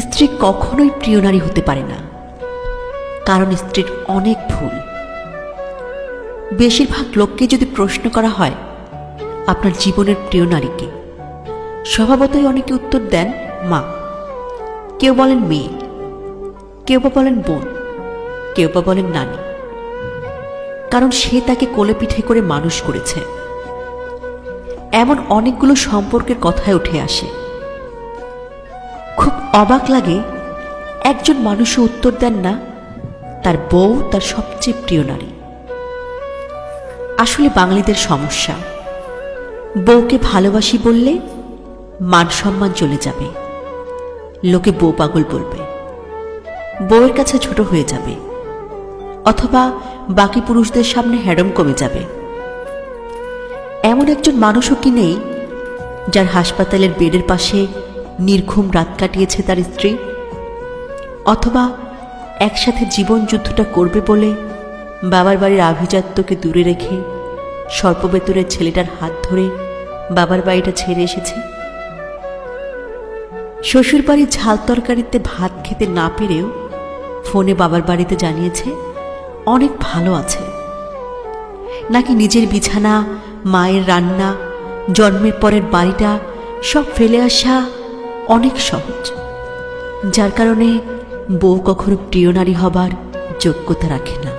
স্ত্রী কখনোই প্রিয় নারী হতে পারে না। কারণ স্ত্রীর অনেক ভুল। বেশিরভাগ লোককে যদি প্রশ্ন করা হয়, আপনার জীবনের প্রিয় নারীকে, স্বভাবতই অনেকে উত্তর দেন, মা। কেউ বলেন মেয়ে। কেউ বা বলেন বোন। কেউ বা বলেন নানি। কারণ সে তাকে কোলে পিঠে করে মানুষ করেছে। এমন অনেকগুলো সম্পর্কের কথায় উঠে আসে। খুব অবাক লাগে, একজন মানুষও উত্তর দেন না, তার বউ তার সবচেয়ে প্রিয় নারী। আসলে বাঙালিদের সমস্যা, বউকে ভালোবাসি বললে মান সম্মান চলে যাবে। লোকে বউ পাগল বলবে, বউয়ের কাছে ছোট হয়ে যাবে, অথবা বাকি পুরুষদের সামনে হ্যাডম কমে যাবে। এমন একজন মানুষও কি নেই, যার হাসপাতালের বেডের পাশে নির্ঘুম রাত কাটিয়েছে তার স্ত্রী। অথবা একসাথে জীবন যুদ্ধটা করবে বলে বাবার বাড়ির আভিজাত্যকে দূরে রেখে সর্পবেতরের ছেলেটার হাত ধরে বাবার বাড়িটা ছেড়ে এসেছে। শ্বশুর বাড়ির ঝাল তরকারিতে ভাত খেতে না পেরেও ফোনে বাবার বাড়িতে জানিয়েছে, অনেক ভালো আছে। নাকি নিজের বিছানা, মায়ের রান্না, জন্মের পরের বাড়িটা সব ফেলে আসা অনেক সহজ। যার কারণে বউ কখনো প্রিয় নারী হবার যোগ্যতা রাখে না।